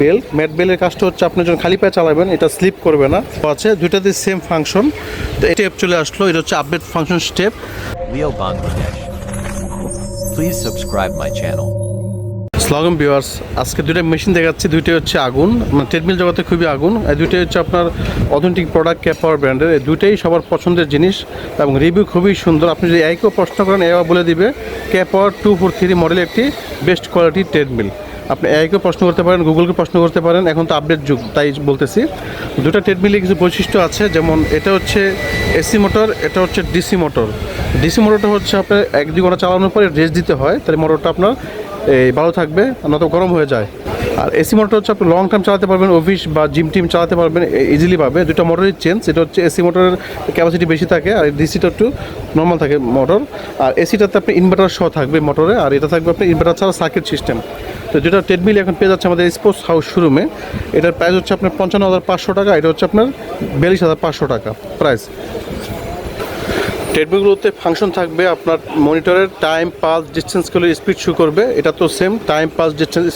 Bell mat বেলের কাজটা হচ্ছে আপনি যখন খালি পায়ে চালাবেন এটা স্লিপ করবে না। আছে দুইটাতে সেম ফাংশন তো স্টেপ চলে আসলো এটা হচ্ছে update function step Leo Bangladesh. Please subscribe my channel. স্লাগম ভিউয়ার্স আজকে দুইটা মেশিন দেখাচ্ছি দুইটাই হচ্ছে আগুন। মানে ট্রেডমিল জগতে খুবই আগুন। এই দুইটাই হচ্ছে আপনার অথেন্টিক প্রোডাক্ট ক্যাপ পাওয়ার ব্র্যান্ডের এই দুইটাই সবার পছন্দের জিনিস এবং রিভিউ খুবই সুন্দর। আপনি যদি একও প্রশ্ন করেন এও বলে দিবে cap power two four three model একটি বেস্ট কোয়ালিটি ট্রেডমিল আপনি এআইকেও প্রশ্ন করতে পারেন গুগলকে প্রশ্ন করতে পারেন, এখন তো আপডেট যুগ, তাই বলতেছি। দুটো ট্রেডমিলে কিছু বৈশিষ্ট্য আছে, যেমন এটা হচ্ছে এসি মোটর এটা হচ্ছে ডিসি মোটর ডিসি মোটরটা হচ্ছে আপনার এক দুই ঘণ্টা চালানোর পরে রেস্ট দিতে হয়, তাহলে মোটরটা আপনার এই ভালো থাকবে নয়তো গরম হয়ে যায়। আর এসি মোটর হচ্ছে আপনি লং টার্ম চালাতে পারবেন অফিস বা জিম টিম চালাতে পারবেন ইজিলি পাবে। দুটো মোটরের চেঞ্জ এটা হচ্ছে এসি মোটরের ক্যাপাসিটি বেশি থাকে আর ডিসিটা একটু নর্মাল থাকে মোটর আর এসিটাতে আপনি ইনভার্টার সহ থাকবে মোটরে আর এটা থাকবে আপনি ইনভার্টার ছাড়া সার্কিট সিস্টেম তো যেটা ট্রেডমিল এখন পেয়ে যাচ্ছে আমাদের স্পোর্টস হাউস শোরুমে এটার প্রাইস হচ্ছে আপনার পঞ্চান্ন হাজার পাঁচশো টাকা, এটা হচ্ছে আপনার বিয়াল্লিশ হাজার পাঁচশো টাকা প্রাইস ট্রেডমিলগুলোতে ফাংশন থাকবে আপনার মনিটরের টাইম পাস ডিস্টেন্সগুলো স্পিড শো করবে। এটা তো same time pass distance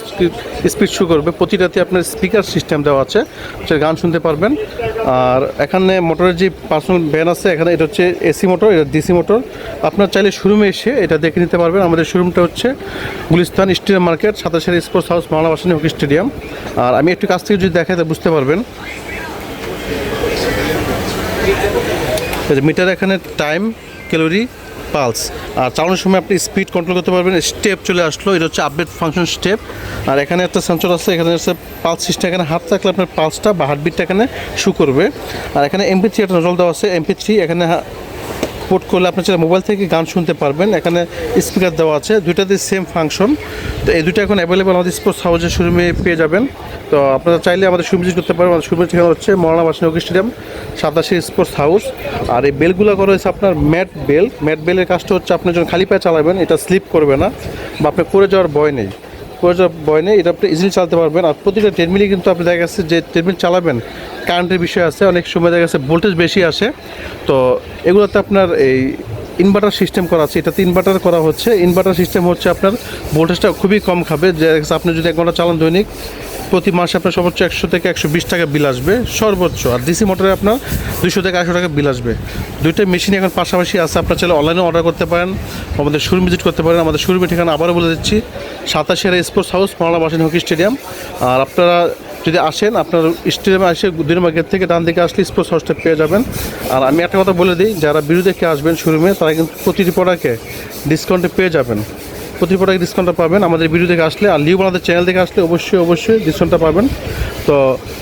speed show করবে। প্রতিটাতে আপনার স্পিকার সিস্টেম দেওয়া আছে সে গান শুনতে পারবেন। আর এখানে মোটরের যে পার্সোনাল ভ্যান আছে, এখানে এটা হচ্ছে এসি মোটর এটা ডিসি মোটর আপনার চাইলে শোরুমে এসে এটা দেখে নিতে পারবেন। আমাদের শোরুমটা হচ্ছে গুলিস্তান স্টেডিয়াম মার্কেট, সাতাশের sports house Bangla Bhasani hockey stadium. আর আমি একটু কাছ থেকে যদি দেখাই, তা বুঝতে পারবেন। মিটার এখানে টাইম ক্যালোরি পালস আর চালানোর সময় আপনি স্পিড কন্ট্রোল করতে পারবেন স্টেপ চলে আসলো, এটা হচ্ছে আপডেট ফাংশন স্টেপ আর এখানে একটা সেন্সর আছে, এখানে হচ্ছে পালস সিস্টেম এখানে হাত থাকলে আপনার পালসটা বা হার্টবিটটা এখানে শু করবে। আর এখানে এমপি থ্রি একটা নজল দেওয়া আছে এমপি থ্রি এখানে পোর্ট করলে আপনি চাইলে মোবাইল থেকে গান শুনতে পারবেন। এখানে স্পিকার দেওয়া আছে, দুইটাতে সেম ফাংশন তো এই দুটো এখন অ্যাভেলেবেল আমাদের স্পোর্টস হাউসের শোরুমে পেয়ে যাবেন। তো আপনারা চাইলে আমাদের শোরুম ভিজিট করতে পারেন আমাদের শোরুমের ঠিকানা হচ্ছে মৌলানা বাসিনী হকি স্টেডিয়াম, সাতাশি স্পোর্টস হাউস আর এই বেলগুলো করা হয়েছে আপনার ম্যাট বেল ম্যাট বেলের কাজটা হচ্ছে আপনি যখন খালি পায়ে চালাবেন, এটা স্লিপ করবে না বা আপনি করে যাওয়ার ভয় নেই। করে যাওয়ার ভয় নেই, এটা আপনি ইজিলি চালাতে পারবেন। আর প্রতিটা ট্রেডমিলই কিন্তু আপনি দেখা যাচ্ছে যে ট্রেডমিল চালাবেন কারেন্টের বিষয় আছে, অনেক সময় দেখা যাচ্ছে ভোল্টেজ বেশি আসে। তো এগুলোতে আপনার এই ইনভার্টার সিস্টেম করা আছে। এটাতে ইনভার্টার করা হচ্ছে। ইনভার্টার সিস্টেম হচ্ছে আপনার ভোল্টেজটা খুবই কম খাবে। যে আপনি যদি এক ঘণ্টা চালান দৈনিক প্রতি মাসে আপনার সর্বোচ্চ একশো থেকে একশো বিশ টাকা বিল আসবে, সর্বোচ্চ। আর ডিসি মোটরে আপনার দুশো থেকে একশো টাকা বিল আসবে। দুইটা মেশিন এখন পাশাপাশি আছে, আপনার চাইলে অনলাইনে অর্ডার করতে পারেন, আমাদের শোরুম ভিজিট করতে পারেন। আমাদের শোরুমের ঠিকানা আবারও বলে দিচ্ছি সাতাশের sports house Maulana Bhasani hockey stadium আর আপনারা যদি আসেন, আপনার স্টেডিয়ামে আসে, দুই গেট থেকে ডান দিকে আসলে স্পোর্টস হাউসটা পেয়ে যাবেন। আর আমি একটা কথা বলে দিই, যারা বিরুদ্ধে দেখে আসবেন শোরুমে তারা কিন্তু প্রতিটি প্রোডাক্টে ডিসকাউন্টে পেয়ে যাবেন। প্রতি প্রোডাক্ট ডিসকাউন্টটা পাবেন। আমাদের ভিডিও থেকে আসলে আর লিউ আমাদের চ্যানেল থেকে আসলে অবশ্যই অবশ্যই ডিসকাউন্টটা পাবেন। তো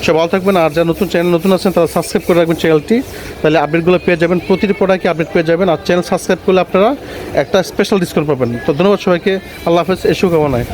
সব ভালো থাকবেন। আর যারা নতুন চ্যানেল নতুন আছেন, তারা সাবস্ক্রাইব করে রাখবেন চ্যানেলটি তাহলে আপডেটগুলো পেয়ে যাবেন। প্রতিটি প্রোডাক্টে আপডেট পেয়ে যাবেন। আর চ্যানেল সাবস্ক্রাইব করলে আপনারা একটা স্পেশাল ডিসকাউন্ট পাবেন। তো ধন্যবাদ সবাইকে। আল্লাহ হাফেজ। এসেও শুভকামনায়।